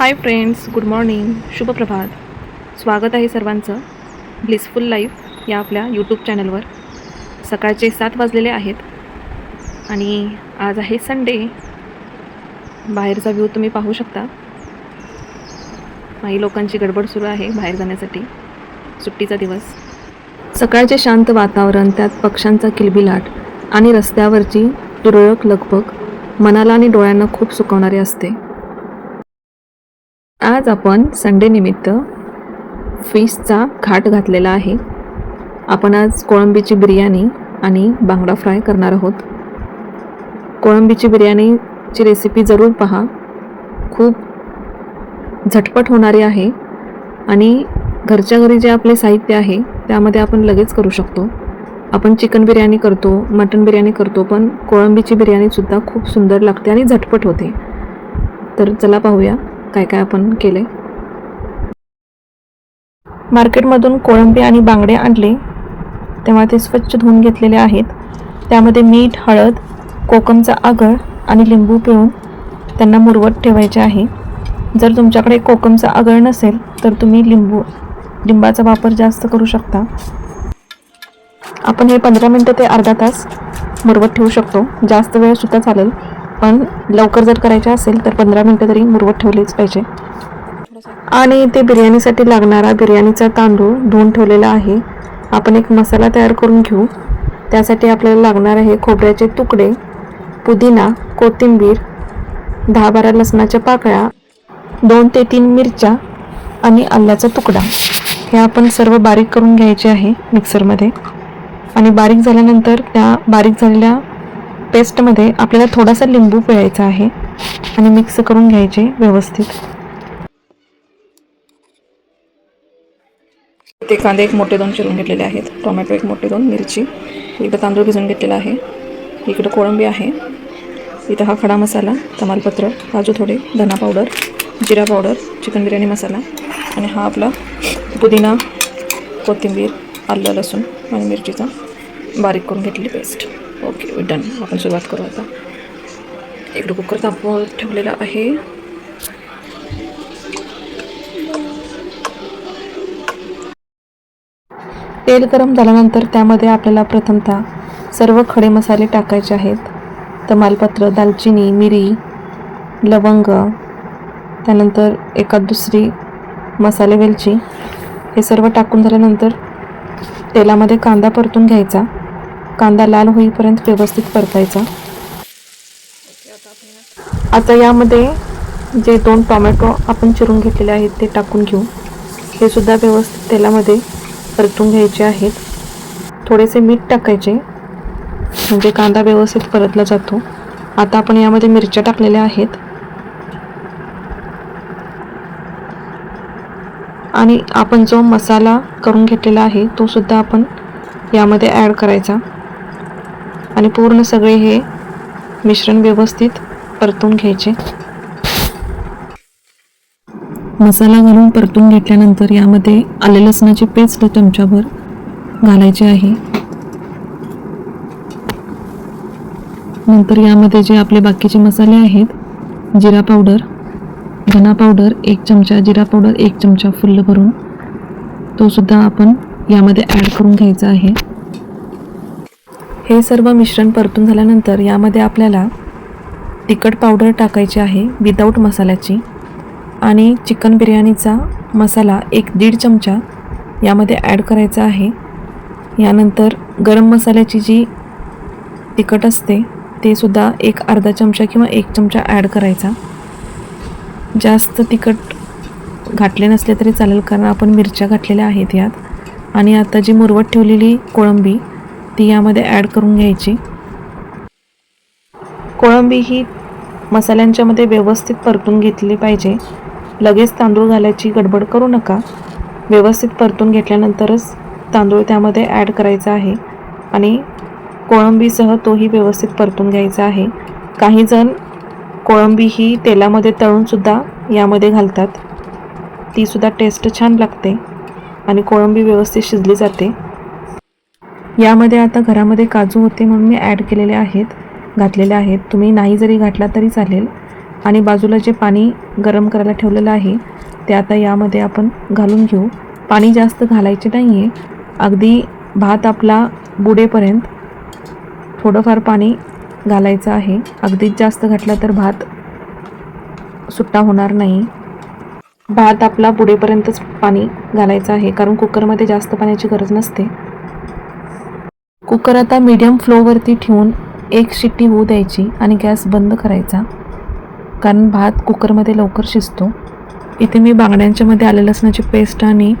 हाय friends good morning शुभप्रभात. स्वागत आहे सर्वांचं ब्लिसफुल लाईफ या आपल्या यूट्यूब चॅनलवर. सकाळचे सात वाजलेले आहेत आणि आज आहे संडे. बाहेरचा व्ह्यू तुम्ही पाहू शकता. काही लोकांची गडबड सुरू आहे बाहेर जाण्यासाठी. सुट्टीचा दिवस. सकाळचे शांत वातावरण त्यात पक्ष्यांचा किलबिलाट आणि रस्त्यावरची तुरळक लगबग मनाला आणि डोळ्यांना खूप सुकवणारे असते. आज आपण संडे निमित्त फिशचा घाट घातलेला आहे. आपण आज कोळंबीची बिर्याणी आणि बांगडा फ्राय करणार आहोत. कोळंबीची बिर्याणीची रेसिपी जरूर पहा. खूप झटपट होणारी आहे आणि घरच्या घरी जे आपले साहित्य आहे त्यामध्ये आपण लगेच करू शकतो. आपण चिकन बिर्याणी करतो मटन बिर्याणी करतो पण कोळंबीची बिर्याणीसुद्धा खूप सुंदर लागते आणि झटपट होते. तर चला पाहूया. काय काय आपण केले मार्केटमधून कोळंबी आणि बांगडे आणले. तेव्हा ते स्वच्छ धुवून घेतलेले आहेत. त्यामध्ये मीठ हळद कोकमचा आगळ आणि लिंबू पिळून त्यांना मुरवत ठेवायचे आहे. जर तुमच्याकडे कोकमचा आगळ नसेल तर तुम्ही लिंबू लिंबाचा वापर जास्त करू शकता. आपण हे पंधरा मिनटं ते अर्धा तास मुरवत ठेवू शकतो. जास्त वेळसुद्धा चालेल. पण लवकर जर करायचे असेल तर पंधरा मिनटं तरी मुरवत ठेवलीच पाहिजे. आणि ते बिर्याणीसाठी लागणारा बिर्याणीचा तांदूळ धुवून ठेवलेला आहे. आपण एक मसाला तयार करून घेऊ. त्यासाठी आपल्याला लागणार आहे खोबऱ्याचे तुकडे पुदिना कोथिंबीर दहा बारा लसणाच्या पाकळ्या दोन ते तीन मिरच्या आणि आल्याचा तुकडा. हे आपण सर्व बारीक करून घ्यायचे आहे मिक्सरमध्ये. आणि बारीक झाल्यानंतर त्या बारीक झालेल्या पेस्टमध्ये आपल्याला थोडासा लिंबू पिळायचा आहे आणि मिक्स करून घ्यायचे व्यवस्थित. ते कांदे एक मोठे दोन चिरून घेतलेले आहेत. टोमॅटो एक मोठे दोन मिरची. इकडं तांदूळ भिजून घेतलेला आहे. इकडं कोळंबी आहे. इथं हा खडा मसाला तमालपत्र काजू थोडे धना पावडर जिरा पावडर चिकन बिर्याणी मसाला आणि हा आपला पुदिना कोथिंबीर आलं लसूण आणि मिरचीचा बारीक करून घेतलेली पेस्ट. ओके डन आपण सुरुवात करू आता. इकडे कुकर तापवत ठेवलेला आहे. तेल गरम झाल्यानंतर त्यामध्ये आपल्याला प्रथमतः सर्व खडे मसाले टाकायचे आहेत. तमालपत्र दालचिनी मिरी लवंग त्यानंतर एका दुसरी मसाले वेलची. हे सर्व टाकून झाल्यानंतर तेलामध्ये कांदा परतून घ्यायचा. कांदा लाल होईपर्यंत व्यवस्थित परतायचा. आता यामध्ये जे दोन टोमॅटो आपण चिरून घेतलेले आहेत ते टाकून घेऊ. हे सुद्धा व्यवस्थित तेलामध्ये परतून घ्यायचे आहेत. थोडेसे मीठ टाकायचे म्हणजे कांदा व्यवस्थित परतला जातो. आता आपण यामध्ये मिरच्या टाकलेल्या आहेत. आणि आपण जो मसाला करून घेतलेला आहे तो सुद्धा आपण यामध्ये ॲड करायचा. आणि पूर्ण सगळे हे मिश्रण व्यवस्थित परतून घ्यायचे. मसाला घालून परतून घेतल्यानंतर यामध्ये आले लसणाची पेस्ट चमच्यावर घालायची आहे. नंतर यामध्ये जे आपले बाकीचे मसाले आहेत जिरा पावडर धना पावडर एक चमचा जिरा पावडर एक चमचा फुल्ल भरून तो सुद्धा आपण यामध्ये ॲड करून घ्यायचा आहे. हे सर्व मिश्रण परतून झाल्यानंतर यामध्ये आपल्याला तिखट पावडर टाकायची आहे विदाऊट मसाल्याची आणि चिकन बिर्याणीचा मसाला एक दीड चमचा यामध्ये ॲड करायचा आहे. यानंतर गरम मसाल्याची जी तिखट असते ते सुद्धा एक अर्धा चमचा किंवा एक चमचा ॲड करायचा. जास्त तिखट घातले नसले तरी चालेल कारण आपण मिरच्या घातलेल्या आहेत यात. आणि आता जी मुरवत ठेवलेली कोळंबी ती यामध्ये ॲड करून घ्यायची. कोळंबी ही मसाल्यांच्यामध्ये व्यवस्थित परतून घेतली पाहिजे. लगेच तांदूळ घालायची गडबड करू नका. व्यवस्थित परतून घेतल्यानंतरच तांदूळ त्यामध्ये ॲड करायचा आहे. आणि कोळंबीसह तोही व्यवस्थित परतून घ्यायचा आहे. काही जण कोळंबी ही तेलामध्ये तळूनसुद्धा यामध्ये घालतात. तीसुद्धा टेस्ट छान लागते. आणि कोळंबी व्यवस्थित शिजली जाते. यामध्ये आता घरामध्ये काजू होते म्हणून मी ॲड केलेले आहेत घातलेले आहेत. तुम्ही नाही जरी घातला तरी चालेल. आणि बाजूला जे पाणी गरम करायला ठेवलेलं आहे ते आता यामध्ये आपण घालून घेऊ. पाणी जास्त घालायचे नाही आहे अगदी भात आपला बुडेपर्यंत थोडंफार पाणी घालायचं आहे. अगदीच जास्त घातला तर भात सुट्टा होणार नाही. भात आपला बुडेपर्यंतच पाणी घालायचं आहे कारण कुकरमध्ये जास्त पाण्याची गरज नसते. कुकर आता मीडियम फ्लोवरती ठेवून एक शिट्टी होऊ द्यायची आणि गॅस बंद करायचा. कारण भात कुकरमध्ये लवकर शिजतो. इथे मी बांगड्यांच्यामध्ये आले लसणाची पेस्ट आणि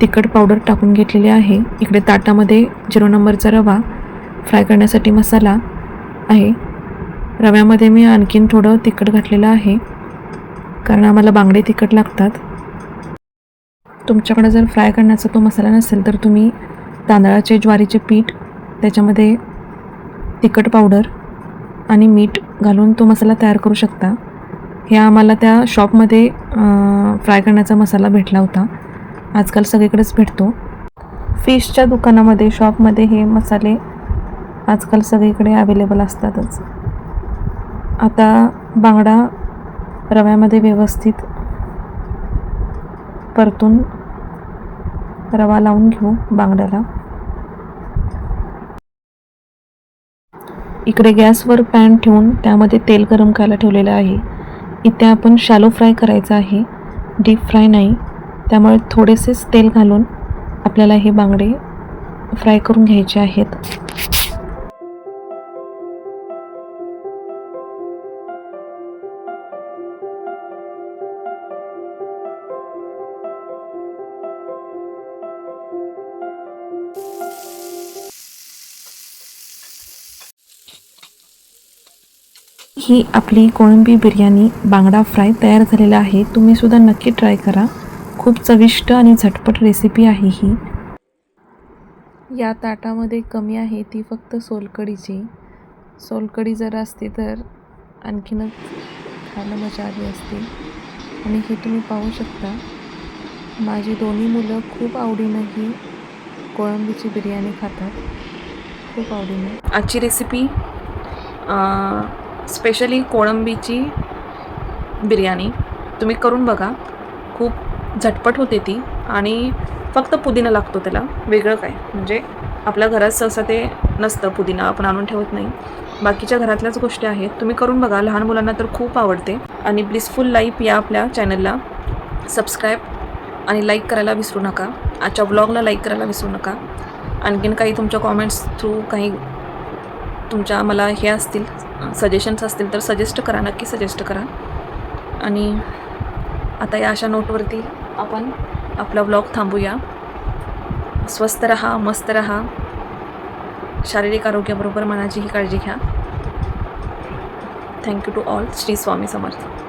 तिखट पावडर टाकून घेतलेली आहे. इकडे ताटामध्ये झिरो नंबरचा रवा फ्राय करण्यासाठी मसाला आहे. रव्यामध्ये मी आणखीन थोडं तिखट घातलेलं आहे. कारण आम्हाला बांगडे तिखट लागतात. तुमच्याकडे जर फ्राय करण्याचा तो मसाला नसेल तर तुम्ही तांदळाचे ज्वारीचे पीठ त्याच्यामध्ये तिखट पावडर आणि मीठ घालून तो मसाला तयार करू शकता. हे आम्हाला त्या शॉपमध्ये फ्राय करण्याचा मसाला भेटला होता. आजकाल सगळीकडेच भेटतो. फिशच्या दुकानामध्ये शॉपमध्ये हे मसाले आजकाल सगळीकडे अवेलेबल असतातच. आता बांगडा रव्यामध्ये व्यवस्थित परतून रवा लावून घेऊ बांगड्याला. इकडे गॅसवर पॅन ठेवून त्यामध्ये तेल गरम करायला ठेवलेलं आहे. इथे आपण शॅलो फ्राय करायचं आहे. डीप फ्राय नाही. त्यामुळे थोडेसेच तेल घालून आपल्याला हे बांगडे फ्राय करून घ्यायचे आहेत. ही आपली कोळंबी बिर्याणी बांगडा फ्राय तयार झालेला आहे. तुम्ही सुद्धा नक्की ट्राय करा. खूप चविष्ट आणि झटपट रेसिपी आहे ही. या ताटामध्ये कमी आहे ती फक्त सोलकडीची. सोलकडी जर असते तर आणखीनच खायला मजा आली असते. आणि हे तुम्ही पाहू शकता. माझी दोन्ही मुलं खूप आवडीनं ही कोळंबीची बिर्याणी खातात. खूप आवडीनं. आजची रेसिपी स्पेशली कोळंबीची बिर्याणी. तुम्ही करून बघा. खूप झटपट होते ती आणि फक्त पुदिना लागतो त्याला. वेगळं काय? म्हणजे आपल्या घरात सहसा ते नसतं. पुदिना आपण आणून ठेवत नाही. बाकीच्या घरातल्याच गोष्टी आहेत. तुम्ही करून बघा. लहान मुलांना तर खूप आवडते. आणि ब्लिसफुल लाईफ या आपल्या चॅनलला सबस्क्राईब आणि लाईक करायला विसरू नका. आजच्या ब्लॉगला लाईक करायला विसरू नका. आणखीन काही तुमच्या कॉमेंट्स थ्रू काही तुमच्या मला हे असतील सजेशन्स असतील तर सजेस्ट करा नक्की सजेस्ट करा. आणि आता या अशा नोटवरती आपण आपला ब्लॉग थांबूया. स्वस्त रहा मस्त रहा. शारीरिक आरोग्याबरोबर मनाचीही काळजी घ्या. Thank you to all Shri Swami Samarth.